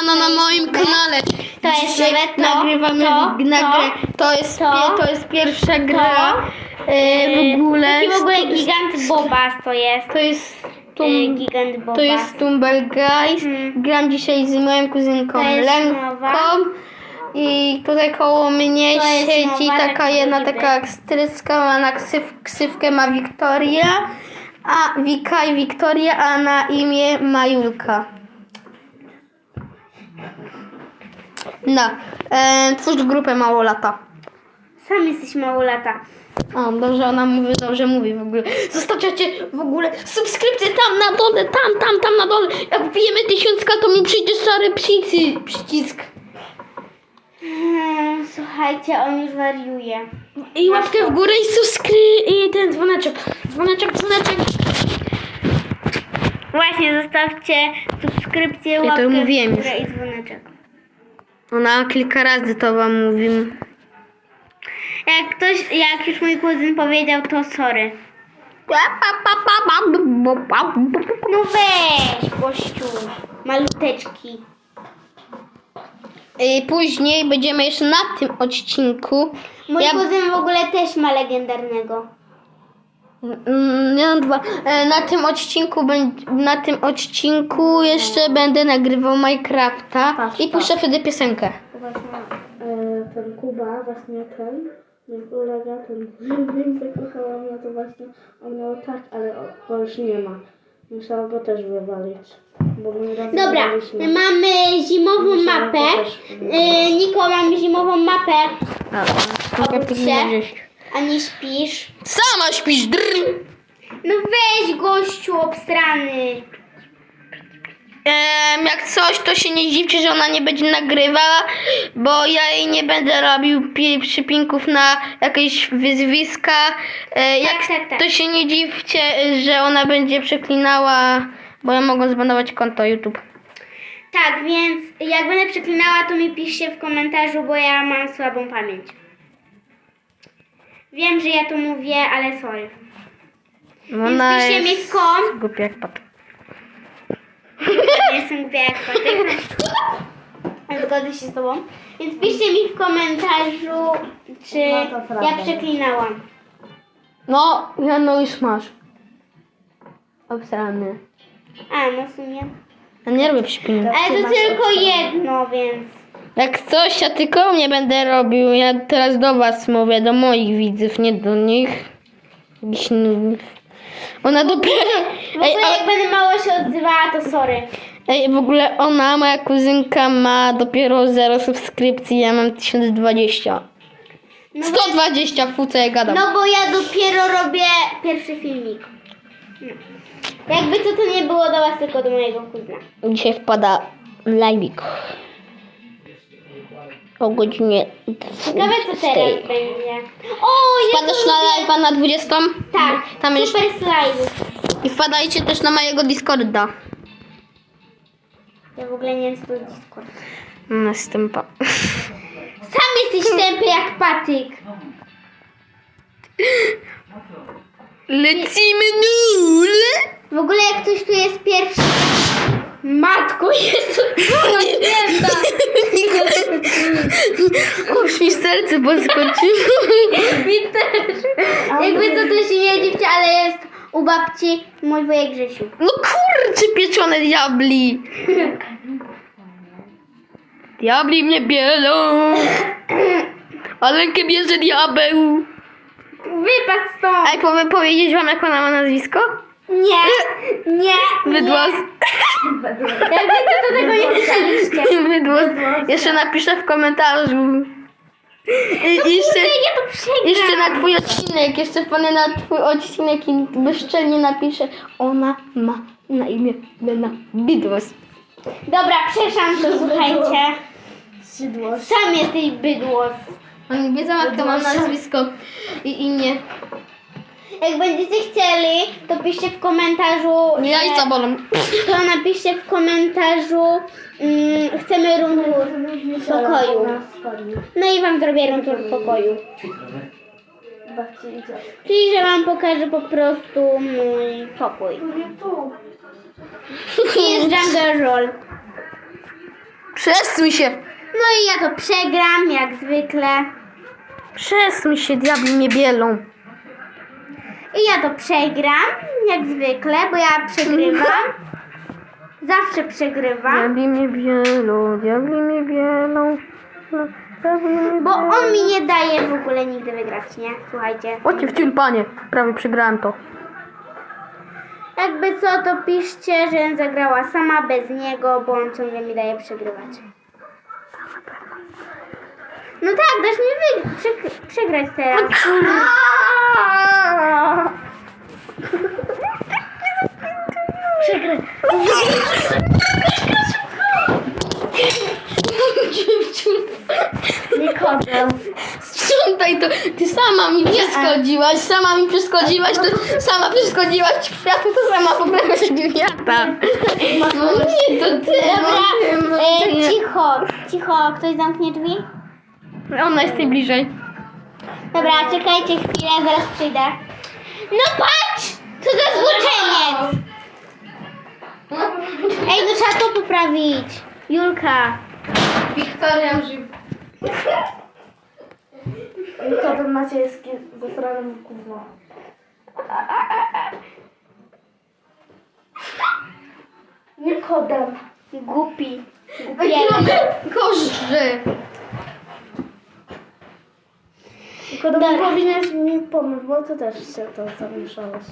Siemano na To jest moim kanale. To jest Dzisiaj nowe, to, nagrywamy to, w- na to, grę. To jest, to, pie, to jest pierwsza gra e, w ogóle. Taki w ogóle Stu- gigant Bobas to jest. To jest Y, tum, gigant Bobas. to jest Tumble Guys. Mhm. Gram dzisiaj z moją kuzynką To jest Lenką. nowa. I tutaj koło mnie To jest siedzi nowa, taka jedna niby. taka ekstrycka, ma na ksyw, ksywkę ma Wiktoria, a Wika i Wiktoria, a na imię Majulka. No, e, twórz grupę Małolata. Sam jesteś mało lata. O, dobrze ona mówi, dobrze mówi w ogóle. Zostawiacie w ogóle subskrypcję tam na dole, tam, tam, tam na dole. Jak wbijemy tysiącka, to mi przyjdzie szary przycisk. przycisk. Hmm, słuchajcie, on już wariuje. I łapkę w górę i subskry... i ten dzwoneczek. Dzwoneczek, dzwoneczek. Właśnie, zostawcie subskrypcję, to łapkę mówiłem w górę i dzwoneczek. Ona kilka razy to wam mówił. Jak ktoś, jak już mój kuzyn powiedział, to sorry. No weź, gościu. Maluteczki. I później będziemy jeszcze na tym odcinku. Mój Ja- kuzyn w ogóle też ma legendarnego. Mm, mam dwa. E, Na tym odcinku na tym odcinku jeszcze będę nagrywał Minecrafta Patrz, i puszczę wtedy piosenkę. Właśnie e, ten Kuba, właśnie ten, mój kolega, ten wiem, zakochałam, no to właśnie on miał tak, ale go już nie ma. Musiałam go też wywalić, bo my razem Dobra, mamy zimową Musiałam mapę. też Yy, Niko, mamy zimową mapę. Mogę A nie śpisz? Sama śpisz, drr! No weź, gościu obstrany. Em, jak coś, to się nie dziwcie, że ona nie będzie nagrywała, bo ja jej nie będę robił pi- przypinków na jakieś wyzwiska. E, jak tak, tak. to się nie dziwcie, że ona będzie przeklinała, bo ja mogę zbanować konto YouTube. Tak, więc jak będę przeklinała, to mi piszcie w komentarzu, bo ja mam słabą pamięć. Wiem, że ja to mówię, ale sorry. Ona piszcie mi w kom. głupia jak pat. Ja jestem głupia jak patyk. Zgodzę się z tobą. Więc piszcie mi w komentarzu, czy No to prawda. ja przeklinałam. No, ja no już masz. Obsrany. A, no w sumie. Ja nie robię przypinek. Ale to tylko jedno, więc... Jak coś, ja tylko mnie będę robił. Ja teraz do was mówię, do moich widzów, nie do nich. Jakiś. Ona dopiero... W Ej, ogóle a, jak będę mało się odzywała, to sorry. ej, w ogóle ona, moja kuzynka ma dopiero 0 subskrypcji, ja mam 1020. No bo, 120, fu, co ja gadam. no bo ja dopiero robię pierwszy filmik. No. Jakby co to nie było do was, tylko do mojego kuzyna. Dzisiaj wpada live'ik. O godzinie Ciekawe co 20. teraz będzie. O, Wpadasz na live'a na 20? Tak, Tam jeszcze... super slide. I wpadajcie też na mojego Discorda. Ja w ogóle nie wiem co to jest Discord. Następa. Sam jesteś tępy jak patyk. Lecimy nul! W ogóle jak ktoś tu jest pierwszy... Matko Jezu, Już mi serce podskoczyło. Mi też. Jakby co to się nie dziwcie, ale jest u babci mój wujek Grzesiu. No kurczę, pieczone diabli. Diabli mnie bielą. A rękę bierze diabeł. Wypadł stąd. Ej, powiem powiedzieć wam, jak ona ma nazwisko? Nie, nie, Wydłos. Jakby co to tego nie słyszeliście. Wydłos. Jeszcze napiszę w komentarzu. I, i jeszcze, Ja to przegram. jeszcze na twój odcinek, jeszcze wpadnę na twój odcinek i bezczelnie napiszę Ona ma na imię Lena Bydłos. Dobra, przeszłam to, słuchajcie. Sam jesteś bydłos. Oni wiedzą, jak to mam nazwisko i imię. Jak będziecie chcieli, to piszcie w komentarzu. Nie jajca bolą. To napiszcie w komentarzu. Mm, chcemy room tour pokoju. No i wam zrobię room tour pokoju. Czyli, że wam pokażę po prostu mój pokój. I jest jungle roll. Przesuń się! No i ja to przegram, jak zwykle. Przesuń się, diabli mnie bielą. I ja to przegram, jak zwykle, bo ja przegrywam. Zawsze przegrywam. Diabli mnie bielą, diabli mnie bielą. diabli mnie Bo bielą. on mi nie daje w ogóle nigdy wygrać, nie? Słuchajcie. Chodźcie w ciulpanie. Prawie przegrałem to. Jakby co, to piszcie, że zagrała sama bez niego, bo on ciągle mi daje przegrywać. No tak, dasz mi wy- przeg- przegrać teraz. Przegraj. Nikodem. Sprzątaj to. Ty sama mi przeszkodziłaś, sama mi przeszkodziłaś, to sama przeszkodziłaś światu, to sama poprawiasz świata. No nie, to ty. Dobra, no e, no cicho, cicho, ktoś zamknie drzwi? Ona jest najbliżej. Dobra, czekajcie chwilę, zaraz przyjdę. No patrz! Co za złoczeniec! Ej, no trzeba to poprawić. Julka. Wiktoria żył. Nikodem Maciejski ze strony gówno. Nikodem. Głupi. Głupiele. Korzy. Nikodem powinieneś mi pomóc, bo ty też się to zamieszałeś.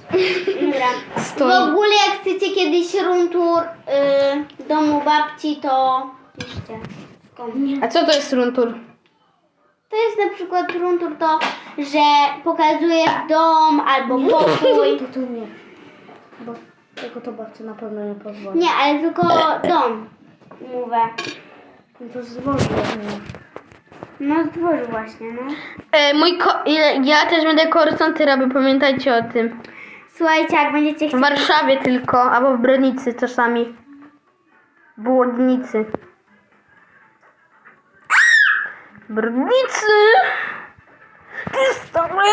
Dobra. W Stoi. ogóle jak chcecie kiedyś runtur y, domu babci, to piszcie. w komentarzu. A co to jest runtur? To jest na przykład runtur to, że pokazujesz dom albo pokój. To tu nie. Bo tego to babcia na pewno nie pozwoli. Nie, ale tylko dom. Mówię. No To zwolni mnie. No z dworu właśnie, no. E, mój ko- ja- ja też będę korysanty robił, pamiętajcie o tym. Słuchajcie, jak będziecie W chcieli... Warszawie tylko, albo w Bronicy czasami. W Błodnicy. W Bronicy! Ty stary!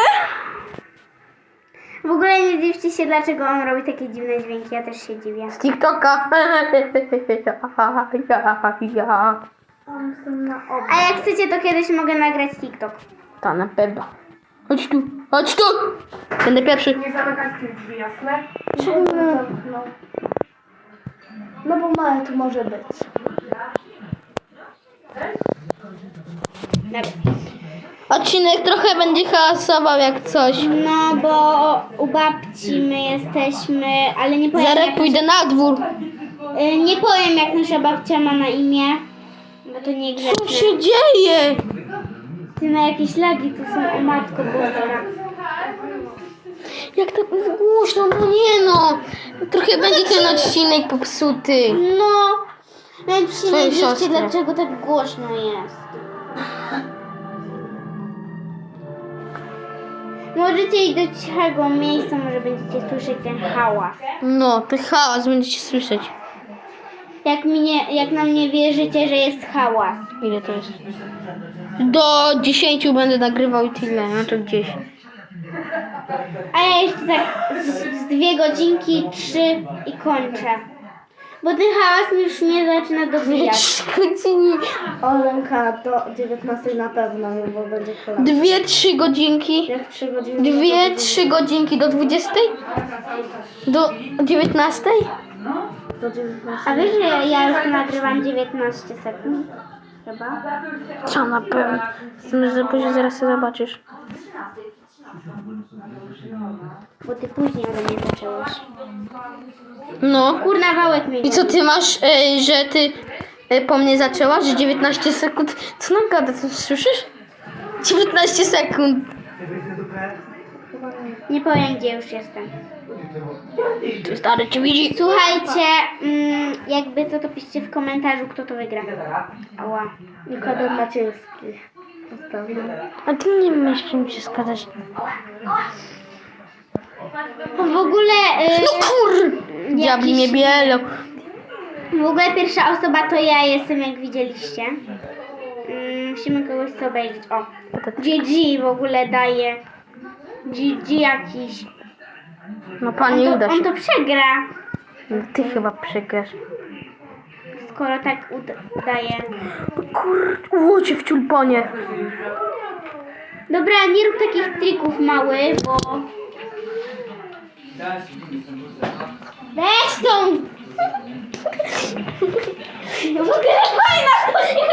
W ogóle nie dziwcie się, dlaczego on robi takie dziwne dźwięki, ja też się dziwię. Z TikToka. ja, ja. Ob. A jak chcecie, to kiedyś mogę nagrać TikTok. To na pewno. Chodź tu, chodź tu! Będę pierwszy. Nie zamykać tych drzwi, jasne? No. no bo małe tu może być. Odcinek trochę będzie hałasował jak coś. No bo u babci my jesteśmy, ale nie powiem, Zaraz jak, pójdę na dwór. y, nie powiem jak nasza babcia ma na imię, bo to nie Co grzeczne. się dzieje? Ty na jakieś lagi tu są, o matko boska. Jak to jest głośno, no nie no. Trochę będzie ten odcinek popsuty. No, więc się Twoje nie siostry. dlaczego tak głośno jest. Możecie iść do cichego miejsca, może będziecie słyszeć ten hałas. No, ten hałas będziecie słyszeć. Jak, mi nie, jak nam nie wierzycie, że jest hałas. Ile to jest? Do 10 będę nagrywał i tyle, no to gdzieś. A ja jeszcze tak z, z dwie godzinki, trzy i kończę. Bo ten hałas już mnie zaczyna dobijać. 3 godziny. Olenka do 19 na pewno, no bo będzie kolana. Dwie, trzy godzinki. Jak 3 godziny. Dwie, trzy godzinki do 20? Do 19? Do 19. A wiesz, że ja, już nagrywam 19 sekund? Chyba. Co na pewno? Że później zaraz to zobaczysz. Bo ty później ode mnie zaczęłaś. No. Kurna, wałek mi I co ty masz, e, że ty e, po mnie zaczęłaś, że 19 sekund? Co nam gada, co słyszysz? 19 sekund. Nie powiem, gdzie już jestem. Ty stary cię widzi. Słuchajcie, mm, jakby co to piszcie w komentarzu, kto to wygra. Ała. Nikodem Maciejski. Ostatnio. A ty nie myślisz, mi się skazać. W ogóle, y, No kur... Diabli mnie bielą. w ogóle pierwsza osoba to ja jestem, jak widzieliście. Mm, musimy kogoś co obejrzeć. O, GG w ogóle daje. GG jakiś. No pani On uda to, on się. to przegra. No, Ty chyba przegrasz. skoro tak udaje. Kur... Łocie w ciulpanie. Dobra, nie rób takich trików mały, bo... Weź tą! W ogóle fajna to jest!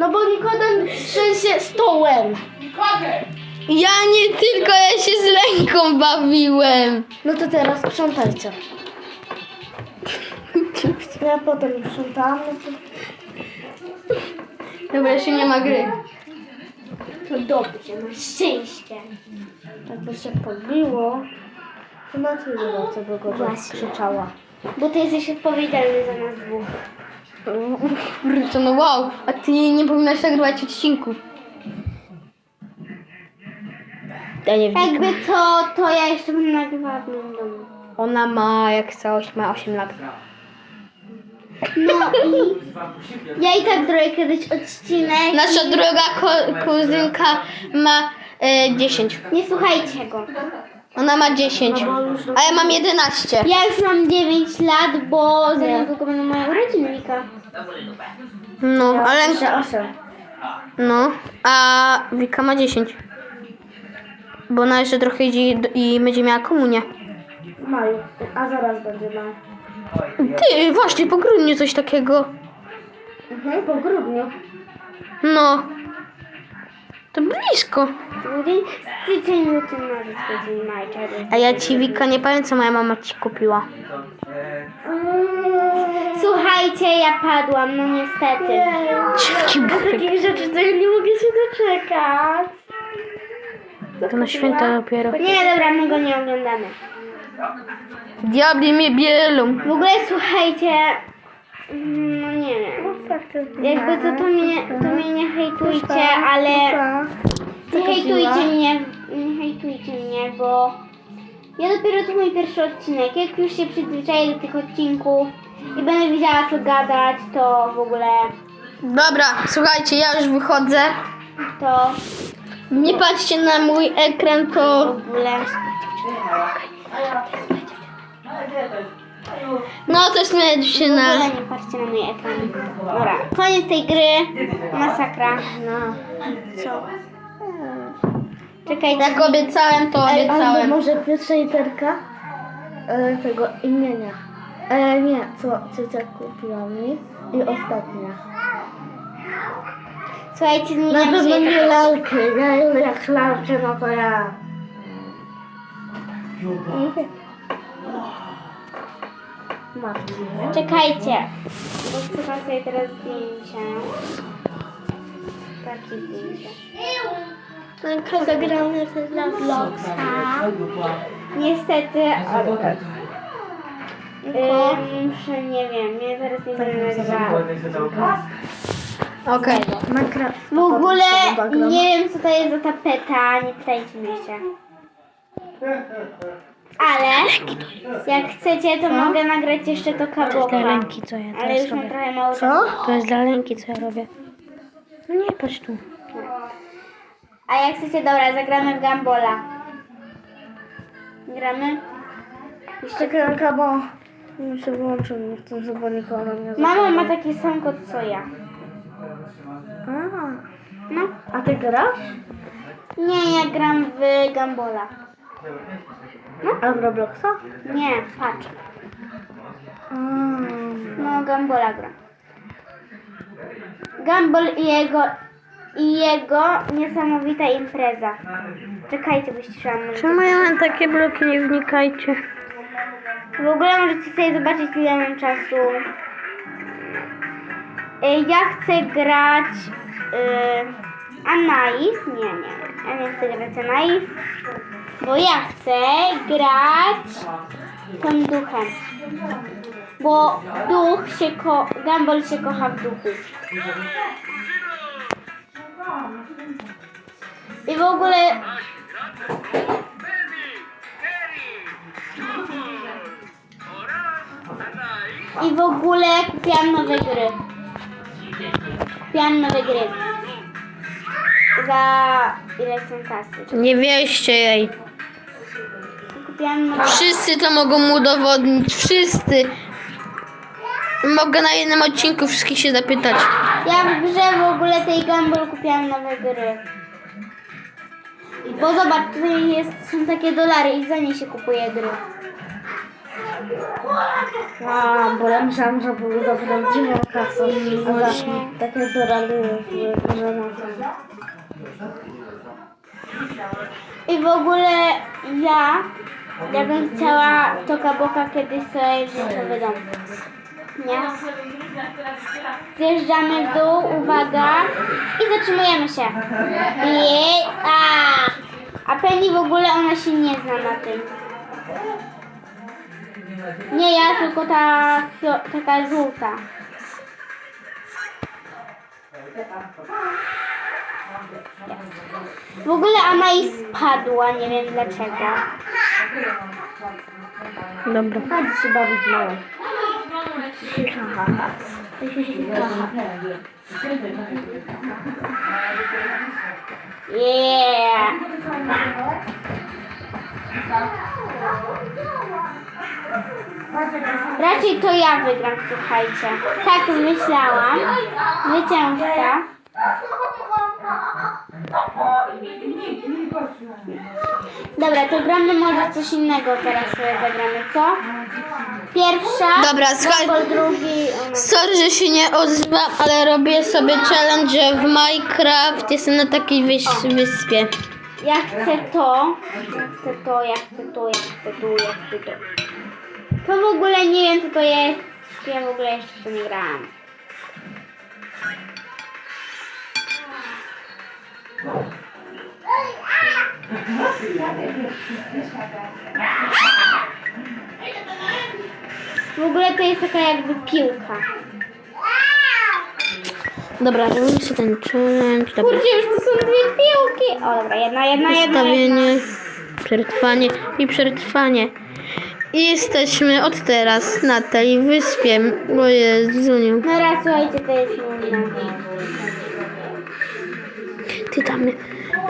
No bo Nikodem trzęsie stołem. Ja nie tylko, ja się z ręką bawiłem. No to teraz sprzątajcie. Ja potem sprzątam. No to... Dobra, jeszcze nie ma gry. To dobrze, masz szczęście. Jak to się podbiło, to na tyle co by go krzyczała. Bo ty jesteś odpowiedzialny za nas dwóch. Kurczę, no wow. A ty nie powinnaś nagrywać odcinków. Ja nie wiem. Jakby to, to ja jeszcze bym nagrywała w moim domu. Ona ma, jak całość, ma 8 lat. No i ja i tak zrobię kiedyś odcinek. Nasza druga ko- kuzynka ma e, 10. Nie słuchajcie go. Ona ma 10. A ja mam 11. Ja już mam 9 lat, bo za niedługo będą moje urodziny, Wika. No, ale. Jeszcze osiem. No, a Wika ma 10. Bo ona jeszcze trochę idzie i będzie miała komunię. Maju, a zaraz będzie maj. Ty, właśnie, po grudniu coś takiego. Mhm, po grudniu. No. To blisko. A ja ci Wika nie powiem, co moja mama ci kupiła. Słuchajcie, ja padłam, no niestety. Ci buchy. Takich rzeczy to ja nie mogę się doczekać. To na święta dopiero. Nie, dobra, my go nie oglądamy. Diabli mnie bielą. W ogóle słuchajcie, mm, no nie wiem. Jakby co, to mnie, to mnie nie hejtujcie, ale nie hejtujcie mnie, nie hejtujcie mnie, bo ja dopiero to mój pierwszy odcinek. Jak już się przyzwyczaję do tych odcinków i będę wiedziała co gadać, to w ogóle Dobra, słuchajcie, ja już wychodzę. to Nie patrzcie na mój ekran, w to... ogóle. No, to jest moja W dziewczyna. ogóle nie patrzcie na mój ekran. Dobra, koniec tej gry. Masakra. No. Co? Czekajcie. Jak obiecałem, to Ej, albo obiecałem. może pierwsza literka e, tego imienia. E, nie, co ciocia kupiła mi. I ostatnia. Słuchajcie, Na zmieniam pewno się. nie lalkę. Ja jak lalkę, no to ja. Matki. Czekajcie, bo szukam sobie teraz zdjęcia. Takie zdjęcia. Zagramy dla vlogsa. Niestety, ale. Ym, muszę, nie wiem, ja teraz nie będę nagrała. Okej. Minecraft. W ogóle nie wiem, co to jest za tapeta, nie pytajcie mnie się. Ale jak chcecie, to mogę nagrać jeszcze to kaboka. co ja Ale już mam trochę mało czasu. To jest dla Lenki, co ja robię. No nie, patrz tu. A jak chcecie, dobra, zagramy w Gambola. Gramy? Czekaj, bo mi się wyłączył, nie chcę, żeby nikogo na mnie Mama ma taki sam kod co ja. A, No. a ty grasz? Nie, ja gram w Gambola. A w Robloxa? Nie, patrz. A, No, Gambola gra. Gambol i jego i jego niesamowita impreza. Czekajcie, bo ściszałam. Czemu ja mam takie bloki, nie wnikajcie. W ogóle możecie sobie zobaczyć ile mam czasu. Y, Ja chcę grać y, Anais. Nie, nie. Ja nie chcę grać Anais. Bo ja chcę grać tym duchem. Bo duch się ko... Gumball się kocha w duchu. I w ogóle I w ogóle kupiłam nowe gry. Kupiłam nowe gry. Za ile są kasy? Nie wieście jej. Wszyscy to mogą udowodnić. Wszyscy. Mogę na jednym odcinku wszystkich się zapytać. Ja w grze w ogóle tej Gumball kupiłam nowe gry. Bo zobacz, tutaj jest, są takie dolary i za nie się kupuje gry. A, bo ja myślałam, że był za prawdziwą kasą. A za takie dorady, że na. I w ogóle ja, ja bym chciała Toka Boka kiedyś sobie nowy dom. Nie? Zjeżdżamy w dół, uwaga, i zatrzymujemy się. Jej, a, a Penny w ogóle ona się nie zna na tym. Nie ja, tylko ta taka żółta. W ogóle Ama jej spadła, nie wiem dlaczego. Dobra. Chodź się bawić małe. Yeah! Raczej to ja wygram, słuchajcie. Tak myślałam. Zwycięzca. Dobra, to gramy może coś innego teraz sobie zagramy, co? Pierwsza. Dobra, słuchaj. Drugi. ona. Sorry, że się nie odzywam, ale robię sobie challenge że w Minecraft. Jestem na takiej wys- wyspie. Ja chcę to, ja chcę to, ja chcę to, ja chcę to, ja chcę to. To w ogóle nie wiem co to jest. Ja w ogóle jeszcze w to nie grałam. W ogóle to jest taka jakby piłka. Dobra, robimy sobie ten challenge. Dobra. Kurczę, już to są dwie piłki. O dobra, jedna, jedna, jedna. Ustawienie, przetrwanie i przetrwanie. I jesteśmy od teraz na tej wyspie. O Jezuniu. No raz, słuchajcie, to jest nudne. Ty tam.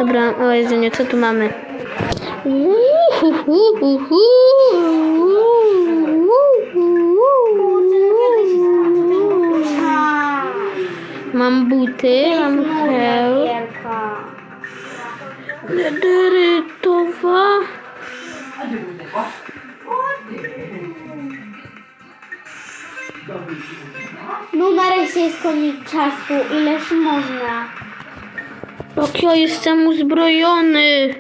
Dobra, o Jezuniu, co tu mamy? Mam buty, mam hełm. Lederytowa. No nareszcie jest koniec czasu, ileż można. Jak ja jestem uzbrojony.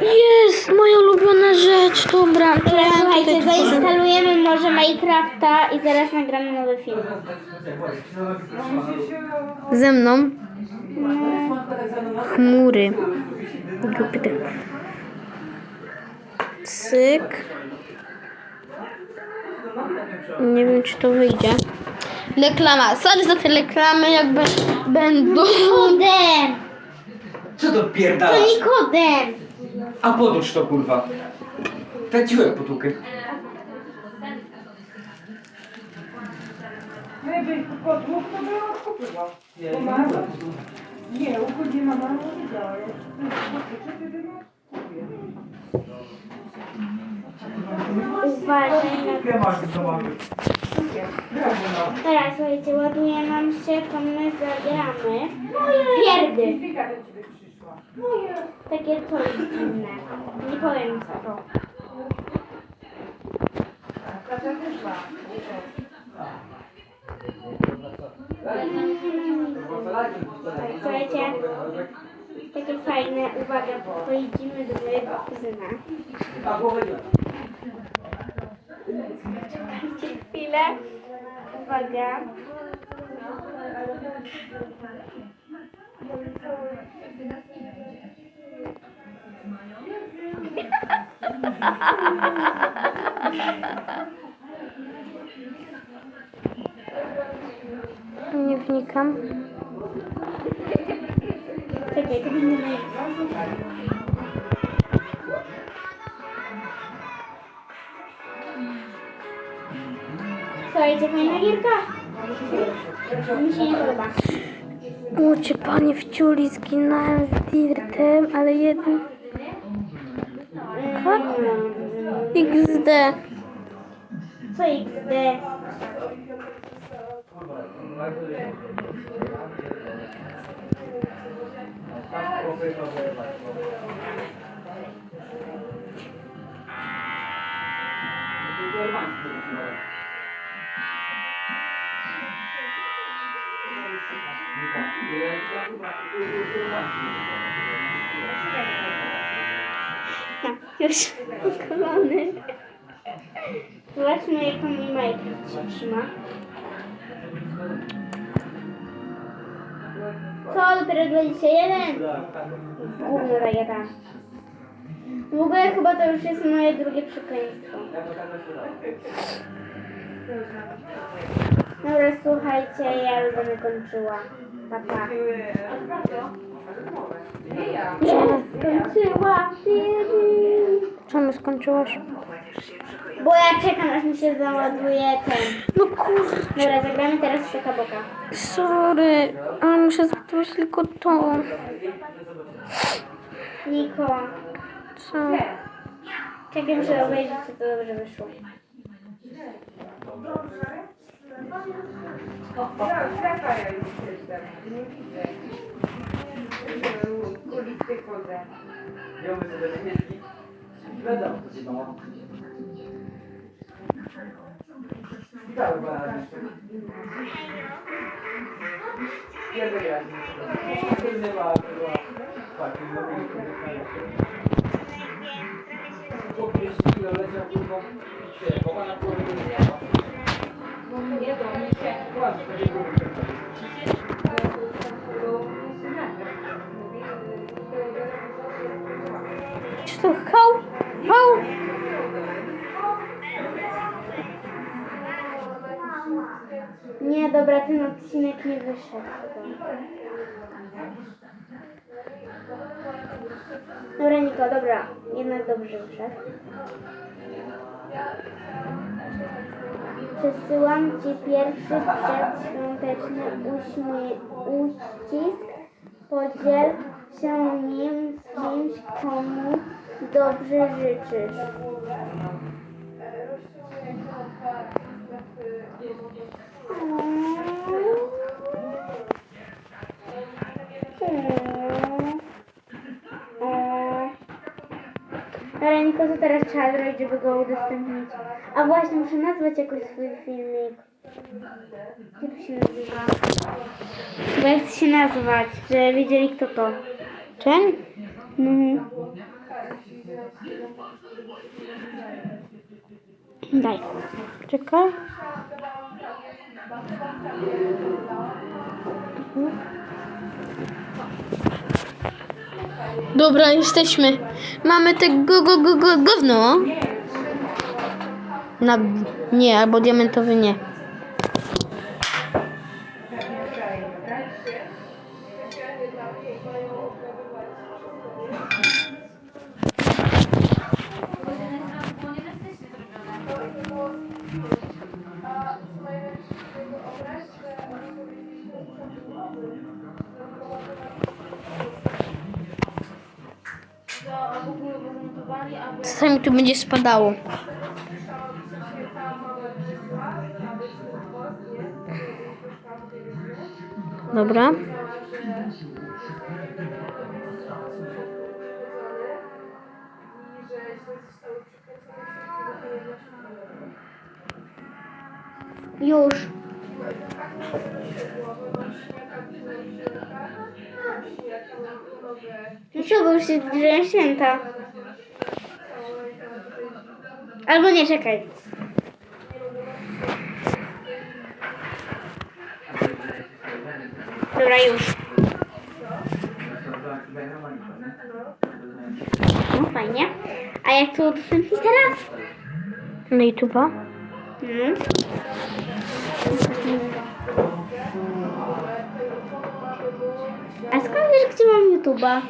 Jest moja ulubiona rzecz. Dobra, słuchajcie, zainstalujemy może Minecrafta i zaraz nagramy nowy film. Ze mną chmury. Grupy tych. Cyk. Nie wiem, czy to wyjdzie. Reklama. Sorry za te reklamy, jakby będą. Nikodem! Co to To pierdala? Nikodem! A podróż to kurwa. Traciłem potłukę. No jakbyś kotłów, to by odkupiła. Pomarła? Nie, uchodzi mama, nie wiedziała. Jak to ty Uważaj na. Teraz słuchajcie, ładuje nam się, to my zagramy. Pierdy! Takie coś inne. Nie powiem co to. Słuchajcie, takie fajne, uwaga, pojedziemy do mojego kuzyna. Czekajcie chwilę. Uwaga. Nie wnikam. Czekaj, to będzie Лучше пані вчуліські на дірте, але є. XD. Це XD. Thank you. Już kolony. Zobaczmy jaką mi Minecraft się trzyma. Co, dopiero 21? Gówno rajeta. W ogóle chyba to już jest moje drugie przekleństwo. Dobra, słuchajcie, ja już będę kończyła. Pa, pa. Skończyła film. Czemu skończyłaś? Bo ja czekam, aż mi się załaduje ten. No kurczę, Dobra, zagramy teraz w Boka. sorry, ale muszę zbudować tylko to. Niko, Co? czekaj, muszę obejrzeć, czy to dobrze wyszło. Ja myślę, że niemiecki będę uczywał. Witamy pana jeszcze. Pierwszy raz. Pewnie ma była taki mobilny Chłopiec, chwilę leciał, kurwa, się, bo pana połowy Czy to hał? Hał? Nie, dobra, ten odcinek nie wyszedł. Dobra, Niko, dobra, jednak dobrze wyszedł. Przesyłam Ci pierwszy przedświąteczny uścisk. Podziel się nim z kimś, komu dobrze życzysz. Ale Niko, co teraz trzeba zrobić, żeby go udostępnić? A właśnie, muszę nazwać jakoś swój filmik. Jak to się nazywa? Jak się nazwać, że wiedzieli kto to. Ten? Mhm. Daj. Czekaj. Dobra, jesteśmy. Mamy te go, go, go, go, gówno. Na, nie, albo diamentowy nie. Czasami tu będzie spadało. Dobra. Już. Co, bo już zbliżają święta. Albo nie, czekaj. Dobra, już. No fajnie. A jak to udostępnić teraz? Na YouTube'a. Mhm. A skąd wiesz, gdzie mam YouTube'a?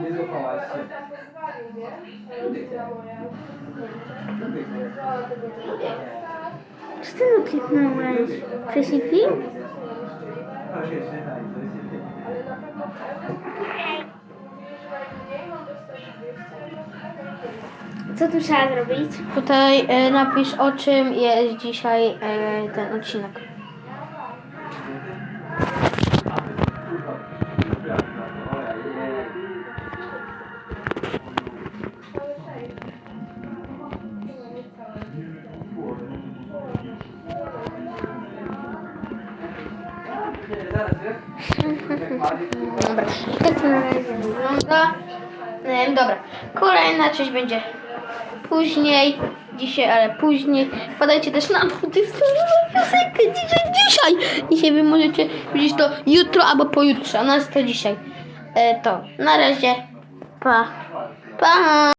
Nie złapałaś się. Co ty nakliknąłeś? Wcześniej film? Co tu trzeba zrobić? Tutaj e, napisz o czym jest dzisiaj e, ten odcinek. Część będzie później, dzisiaj, ale później. Wpadajcie też na piosenkę dzisiaj, dzisiaj. Dzisiaj wy możecie widzieć to jutro albo pojutrze, a nas to dzisiaj. E, to na razie, pa, pa.